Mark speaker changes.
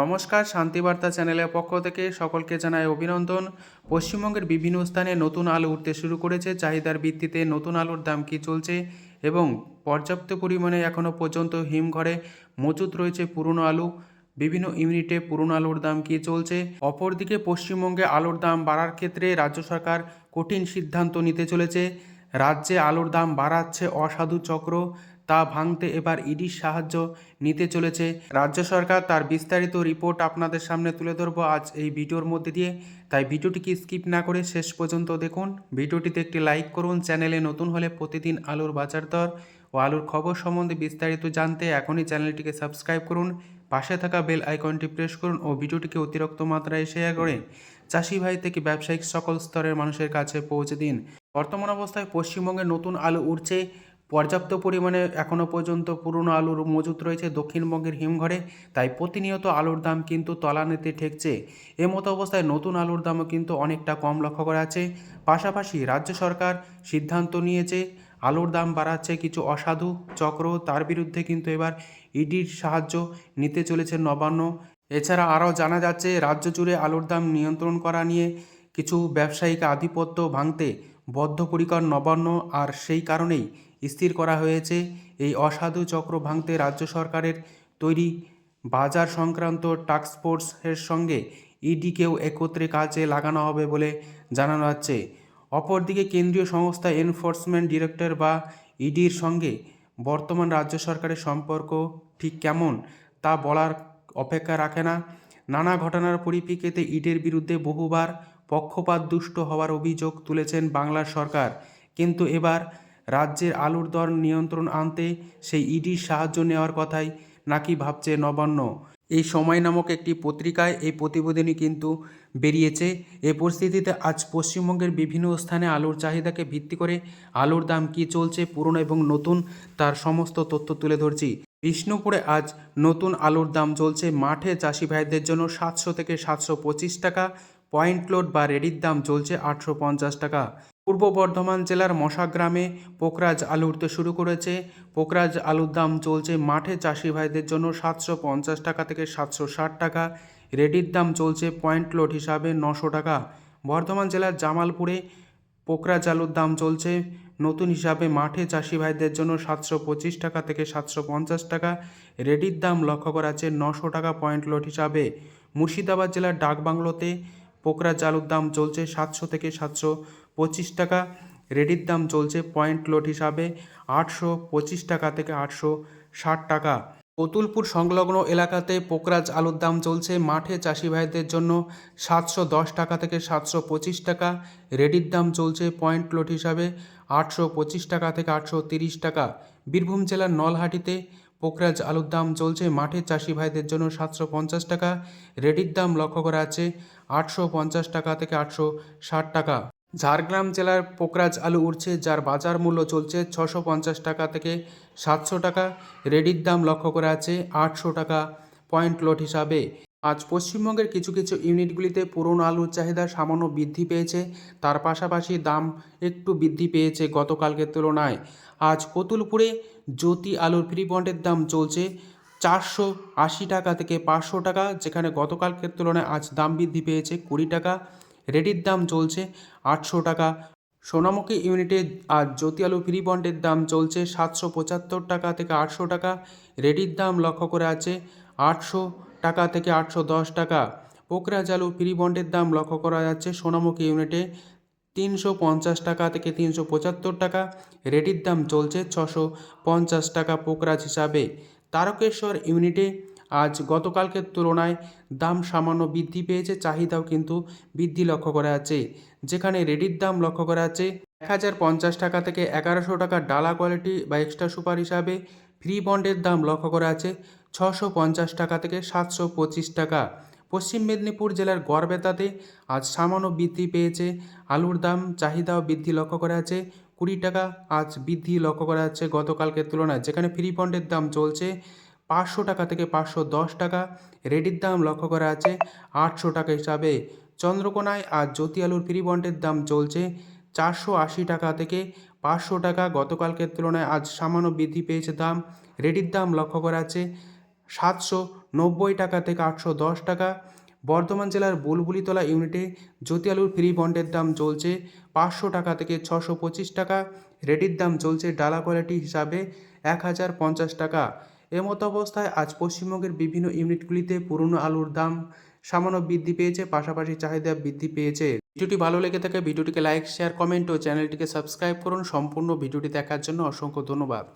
Speaker 1: নমস্কার শান্তিবার্তা চ্যানেলের পক্ষ থেকে সকলকে জানায় অভিনন্দন। পশ্চিমবঙ্গের বিভিন্ন স্থানে নতুন আলু উঠতে শুরু করেছে। চাহিদার ভিত্তিতে নতুন আলুর দাম কী চলছে এবং পর্যাপ্ত পরিমাণে এখনও পর্যন্ত হিমঘরে মজুত রয়েছে পুরনো আলু? বিভিন্ন ইউনিটে পুরনো আলুর দাম কী চলছে? অপরদিকে পশ্চিমবঙ্গে আলুর দাম বাড়ার ক্ষেত্রে রাজ্য সরকার কঠিন সিদ্ধান্ত নিতে চলেছে। রাজ্যে আলুর দাম বাড়াচ্ছে অসাধু চক্র। তা ভাঙতে এবার ইডির সাহায্য নিতে চলেছে। রাজ্য সরকার তার বিস্তারিত রিপোর্ট আপনাদের সামনে তুলে ধরবো আজ এই ভিডিওর মধ্যে দিয়ে। তাই ভিডিওটিকে স্কিপ না করে শেষ পর্যন্ত দেখুন। ভিডিওটিতে একটি লাইক করুন। চ্যানেলে নতুন হলে প্রতিদিন আলুর বাজার দর ও আলুর খবর সম্বন্ধে বিস্তারিত জানতে এখনই চ্যানেলটিকে সাবস্ক্রাইব করুন। পাশে থাকা বেল আইকনটি প্রেস করুন ও ভিডিওটিকে অতিরিক্ত মাত্রায় শেয়ার করে চাষি ভাই থেকে ব্যবসায়িক সকল স্তরের মানুষের কাছে পৌঁছে দিন। বর্তমান অবস্থায় পশ্চিমবঙ্গে নতুন আলু উঠছে পর্যাপ্ত পরিমাণে এখনও পর্যন্ত পুরনো আলুর মজুত রয়েছে দক্ষিণবঙ্গের হিমঘরে, তাই প্রতিনিয়ত আলুর দাম কিন্তু তলানিতে ঠেকছে। এমতো অবস্থায় নতুন আলুর দামও কিন্তু অনেকটা কম লক্ষ্য করা আছে পাশাপাশি রাজ্য সরকার সিদ্ধান্ত নিয়েছে, আলুর দাম বাড়াচ্ছে কিছু অসাধু চক্র, তার বিরুদ্ধে কিন্তু এবার ইডির সাহায্য নিতে চলেছে নবান্ন। এছাড়া আরও জানা যাচ্ছে, রাজ্য জুড়ে আলুর দাম নিয়ন্ত্রণ করা নিয়ে কিছু ব্যবসায়িক আধিপত্য ভাঙতে বদ্ধপরিকর নবান্ন আর সেই কারণেই স্থির করা হয়েছে এই অসাধু চক্র ভাঙতে রাজ্য সরকারের তৈরি বাজার সংক্রান্ত টাস্কফোর্সের সঙ্গে ইডিকেও একত্রে কাজে লাগানো হবে বলে জানানো হচ্ছে। অপরদিকে কেন্দ্রীয় সংস্থা এনফোর্সমেন্ট ডিরেক্টর বা ইডির সঙ্গে বর্তমান রাজ্য সরকারের সম্পর্ক ঠিক কেমন তা বলার অপেক্ষা রাখে না। নানা ঘটনার পরিপ্রেক্ষিতে ইডির বিরুদ্ধে বহুবার পক্ষপাত দুষ্ট হওয়ার অভিযোগ তুলেছেন বাংলার সরকার। কিন্তু এবার রাজ্যের আলুর দর নিয়ন্ত্রণ আনতে সেই ইডির সাহায্য নেওয়ার কথাই নাকি ভাবছে নবান্ন। এই সময় নামক একটি পত্রিকায় এই প্রতিবেদনই কিন্তু বেরিয়েছে। এ পরিস্থিতিতে আজ পশ্চিমবঙ্গের বিভিন্ন স্থানে আলুর চাহিদাকে ভিত্তি করে আলুর দাম কী চলছে, পুরনো এবং নতুন, তার সমস্ত তথ্য তুলে ধরছি। বিষ্ণুপুরে আজ নতুন আলুর দাম চলছে। মাঠে চাষি ভাইদের জন্য সাতশো থেকে সাতশো পঁচিশ টাকা পয়েন্ট লোড বা রেডির দাম চলছে আটশো পঞ্চাশ টাকা। পূর্ব বর্ধমান জেলার মশাগ্রামে পোকরাজ আলু উঠতে শুরু করেছে। পোকরাজ আলুর দাম চলছে মাঠে চাষি ভাইদের জন্য সাতশো পঞ্চাশ টাকা থেকে সাতশো ষাট টাকা। রেডির দাম চলছে পয়েন্ট লোড হিসাবে নশো টাকা। বর্ধমান জেলার জামালপুরে পোকরাজ আলুর দাম চলছে নতুন হিসাবে মাঠে চাষি ভাইদের জন্য সাতশো পঁচিশ টাকা থেকে সাতশো পঞ্চাশ টাকা। রেডির দাম লক্ষ্য করা আছে নশো টাকা পয়েন্ট লোড হিসাবে। মুর্শিদাবাদ জেলার ডাকবাংলোতে পোকরাজ আলুর দাম চলছে সাতশো থেকে সাতশো পঁচিশ টাকা, রেডির দাম চলছে পয়েন্ট লোড হিসাবে আটশো পঁচিশ টাকা থেকে আটশো ষাট টাকা। কতুলপুর সংলগ্ন এলাকাতে পোকরাজ আলুর দাম চলছে মাঠে চাষি ভাইদের জন্য সাতশো দশ টাকা থেকে সাতশো পঁচিশ টাকা, রেডির দাম চলছে পয়েন্ট লোড হিসাবে আটশো পঁচিশ টাকা থেকে আটশো তিরিশ টাকা। বীরভূম জেলার নলহাটিতে পোকরাজ আলুর দাম চলছে মাঠে চাষি ভাইদের জন্য সাতশো পঞ্চাশ টাকা, রেডির দাম লক্ষ্য করা আছে আটশো পঞ্চাশ টাকা থেকে আটশো ষাট টাকা। ঝাড়গ্রাম জেলার পোকরাজ আলু উঠছে যার বাজার মূল্য চলছে ছশো পঞ্চাশ টাকা থেকে সাতশো টাকা। রেডির দাম লক্ষ্য করা আছে আটশো টাকা পয়েন্ট লোড হিসাবে। আজ পশ্চিমবঙ্গের কিছু কিছু ইউনিটগুলিতে পুরনো আলুর চাহিদা সামান্য বৃদ্ধি পেয়েছে, তার পাশাপাশি দাম একটু বৃদ্ধি পেয়েছে গতকালকের তুলনায়। আজ কতুলপুরে জ্যোতি আলুর ফ্রি বন্ডের দাম চলছে চারশো আশি টাকা থেকে পাঁচশো টাকা, যেখানে গতকালকের তুলনায় আজ দাম বৃদ্ধি পেয়েছে কুড়ি টাকা। রেডির দাম চলছে আটশো টাকা। সোনামুখী ইউনিটে আজ জ্যোতি আলু ফ্রি বন্ডের দাম চলছে সাতশো পঁচাত্তর টাকা থেকে আটশো টাকা। রেডির দাম লক্ষ্য করে আছে আটশো টাকা থেকে আটশো দশ টাকা। পোকরাজ আলু ফ্রি বন্ডের দাম লক্ষ্য করা যাচ্ছে সোনামুখী ইউনিটে তিনশো পঞ্চাশ টাকা থেকে তিনশো পঁচাত্তর টাকা। রেডির দাম চলছে ছশো পঞ্চাশ টাকা পোকরাজ হিসাবে। তারকেশ্বর ইউনিটে আজ গতকালকের তুলনায় দাম সামান্য বৃদ্ধি পেয়েছে, চাহিদাও কিন্তু বৃদ্ধি লক্ষ্য করা যাচ্ছে। যেখানে রেডির দাম লক্ষ্য করা যাচ্ছে, এক হাজার পঞ্চাশ টাকা থেকে এগারোশো টাকা ডালা কোয়ালিটি বা এক্সট্রা সুপার হিসাবে ফ্রি বন্ডের দাম লক্ষ্য করা আছে ছশো পঞ্চাশ টাকা থেকে সাতশো পঁচিশ টাকা। পশ্চিম মেদিনীপুর জেলার গড়বেতাতে আজ সামান্য বৃদ্ধি পেয়েছে, আলুর দাম, চাহিদাও বৃদ্ধি লক্ষ্য করা আছে কুড়ি টাকা আজ বৃদ্ধি লক্ষ্য করা যাচ্ছে গতকালকের তুলনায়। যেখানে ফ্রি বন্ডের দাম চলছে পাঁচশো টাকা থেকে পাঁচশো দশ টাকা। রেডির দাম লক্ষ্য করা আছে আটশো টাকা হিসাবে। চন্দ্রকোনায় আজ জ্যোতি আলুর ফ্রি বন্ডের দাম চলছে চারশো আশি টাকা থেকে পাঁচশো টাকা। গতকালকের তুলনায় আজ সামান্য বৃদ্ধি পেয়েছে দাম। রেডির দাম লক্ষ্য করা আছে সাতশো নব্বই টাকা থেকে আটশো দশ টাকা। বর্ধমান জেলার বুলবুলিতলা ইউনিটে জ্যোতি আলুর ফ্রি বন্ডের দাম চলছে পাঁচশো টাকা থেকে ছশো পঁচিশ টাকা। রেডির দাম চলছে ডালা কোয়ালিটি হিসাবে এক হাজার পঞ্চাশ টাকা। এমতো অবস্থায় আজ পশ্চিমবঙ্গের বিভিন্ন ইউনিটগুলিতে পুরনো আলুর দাম সামান্য বৃদ্ধি পেয়েছে, পাশাপাশি চাহিদা বৃদ্ধি পেয়েছে। ভিডিওটি ভালো লেগে থাকে, ভিডিওটিকে লাইক, শেয়ার, কমেন্ট ও চ্যানেলটিকে সাবস্ক্রাইব করুন। সম্পূর্ণ ভিডিওটি দেখার জন্য অসংখ্য ধন্যবাদ।